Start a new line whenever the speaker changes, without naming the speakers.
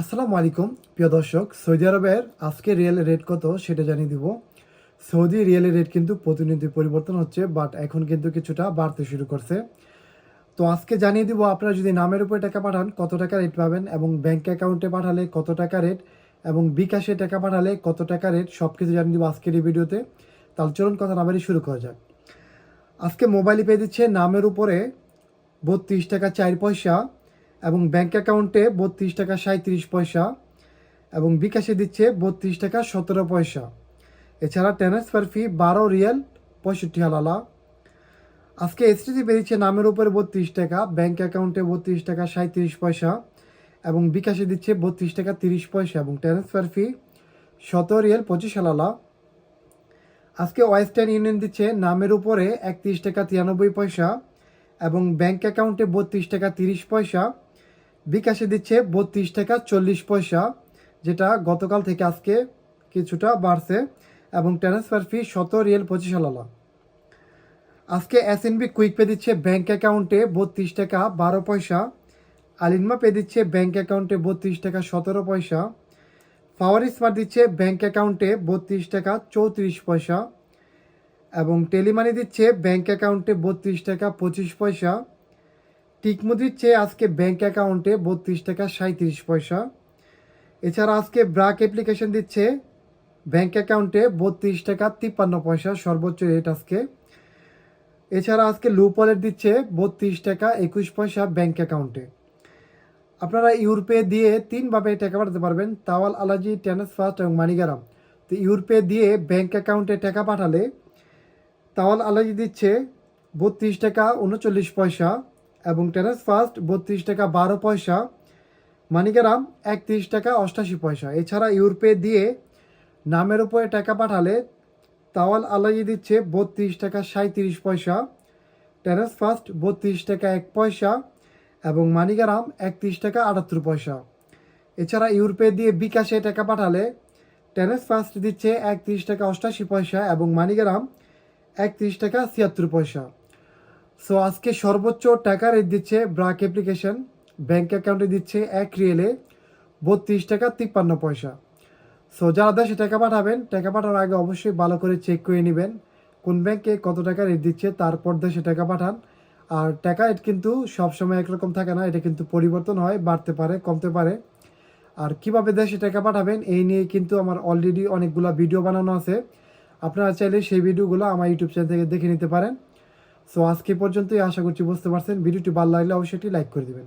আসসালামু আলাইকুম, প্রিয় দর্শক, সৌদি আরবের আজকে রিয়েল রেট কত সেটা জানিয়ে দিব। সৌদি রিয়েলের রেট কিন্তু প্রতিনিধি পরিবর্তন হচ্ছে বাট এখন কিন্তু কিছুটা বাড়তে শুরু করছে। তো আজকে জানিয়ে দিব, আপনারা যদি নামের উপরে টাকা পাঠান, কত টাকা রেট পাবেন এবং ব্যাংক অ্যাকাউন্টে পাঠালে কত টাকা রেট এবং বিকাশে টাকা পাঠালে কত টাকা রেট সব কিছু জানিয়ে দিব আজকের এই ভিডিওতে। তাহলে চলুন কথা নামেরই শুরু করা যাক। আজকে মোবাইলে পেয়ে দিচ্ছে, নামের উপরে বত্রিশ টাকা চার পয়সা এবং ব্যাংক অ্যাকাউন্টে বত্রিশ টাকা সাঁত্রিশ পয়সা এবং বিকাশে দিচ্ছে বত্রিশ টাকা সতেরো পয়সা। এছাড়া ট্রান্সফার ফি বারো রিয়াল পঁয়ষট্টি হালালা। আজকে এসটিসি বেরিয়েছে নামের উপরে বত্রিশ টাকা, ব্যাংক অ্যাকাউন্টে বত্রিশ টাকা সাঁত্রিশ পয়সা এবং বিকাশে দিচ্ছে বত্রিশ টাকা তিরিশ পয়সা এবং ট্রান্সফার ফি সতেরো রিয়াল পঁচিশ হালালা। আজকে ওয়েস্টার্ন ইউনিয়ন দিচ্ছে নামের উপরে একত্রিশ টাকা তিরানব্বই পয়সা এবং ব্যাংক অ্যাকাউন্টে বত্রিশ টাকা তিরিশ পয়সা বিকাশে দিচ্ছে বত্রিশ টাকা চল্লিশ পয়সা, যেটা গতকাল থেকে আজকে কিছুটা বাড়ছে এবং ট্রান্সফার ফি শত রিয়েল পঁচিশ আলালা আজকে S N B quick pay দিচ্ছে ব্যাঙ্ক অ্যাকাউন্টে বত্রিশ টাকা বারো পয়সা আলিনমা পে দিচ্ছে ব্যাঙ্ক অ্যাকাউন্টে বত্রিশ টাকা সতেরো পয়সা পাওয়ার স্মার্ট দিচ্ছে ব্যাঙ্ক অ্যাকাউন্টে বত্রিশ টাকা চৌত্রিশ পয়সা, এবং টেলিমানি দিচ্ছে ব্যাঙ্ক অ্যাকাউন্টে বত্রিশ টাকা পঁচিশ পয়সা টিকমু দিচ্ছে আজকে ব্যাংক অ্যাকাউন্টে বত্রিশ টাকা সাঁত্রিশ পয়সা। এছাড়া আজকে ব্রাক অ্যাপ্লিকেশন দিচ্ছে ব্যাংক অ্যাকাউন্টে বত্রিশ টাকা তিপ্পান্ন পয়সা সর্বোচ্চ রেট আজকে। এছাড়া আজকে লুপ ওয়ালেট দিচ্ছে, বত্রিশ টাকা একুশ পয়সা ব্যাংক অ্যাকাউন্টে আপনারা ইউরোপে দিয়ে তিনভাবে টাকা পাঠাতে পারবেন, তাওয়াল, আলাজি ট্রান্সফার্স্ট এবং মানিগারাম। তো ইউরোপে দিয়ে ব্যাংক অ্যাকাউন্টে টাকা পাঠালে তাওয়াল, আলাজি দিচ্ছে বত্রিশ টাকা উনচল্লিশ পয়সা এবং ট্রান্সফার্স্ট বত্রিশ টাকা বারো পয়সা। মানিকারাম, একত্রিশ টাকা অষ্টাশি পয়সা। এছাড়া ইউরোপে দিয়ে নামের উপরে টাকা পাঠালে তাওয়াল আলাজি দিচ্ছে বত্রিশ টাকা সাঁত্রিশ পয়সা। ট্রান্সফার্স্ট বত্রিশ টাকা এক পয়সা এবং মানিকারাম, একত্রিশ টাকা আটাত্তর পয়সা। এছাড়া ইউরোপে দিয়ে বিকাশে টাকা পাঠালে ট্রান্সফার্স্ট দিচ্ছে একত্রিশ টাকা অষ্টাশি পয়সা এবং মানিকারাম, একত্রিশ টাকা ছিয়াত্তর পয়সা। সো আজকে সর্বোচ্চ টাকা রেট দিচ্ছে ব্রাক অ্যাপ্লিকেশন ব্যাঙ্ক অ্যাকাউন্টে দিচ্ছে এক রিয়েলে বত্রিশ টাকা তিপ্পান্ন পয়সা। সো যারা দেশে টাকা পাঠাবেন, টাকা পাঠানোর আগে অবশ্যই ভালো করে চেক করে নেবেন কোন ব্যাংকে কত টাকা রেট দিচ্ছে, তারপর দেশে টাকা পাঠান। আর টাকা রেট কিন্তু সবসময় একরকম থাকে না, এটা কিন্তু পরিবর্তন হয়, বাড়তে পারে, কমতে পারে। আর কীভাবে দেশে টাকা পাঠাবেন, এই নিয়ে কিন্তু আমার অলরেডি অনেকগুলো ভিডিও বানানো আছে। আপনারা চাইলে সেই ভিডিওগুলো আমার ইউটিউব চ্যানেল থেকে দেখে নিতে পারেন। সো আজকে পর্যন্তই আশা করছি বুঝতে পারছেন। ভিডিওটি ভালো লাগলে অবশ্যই লাইক করে দিবেন।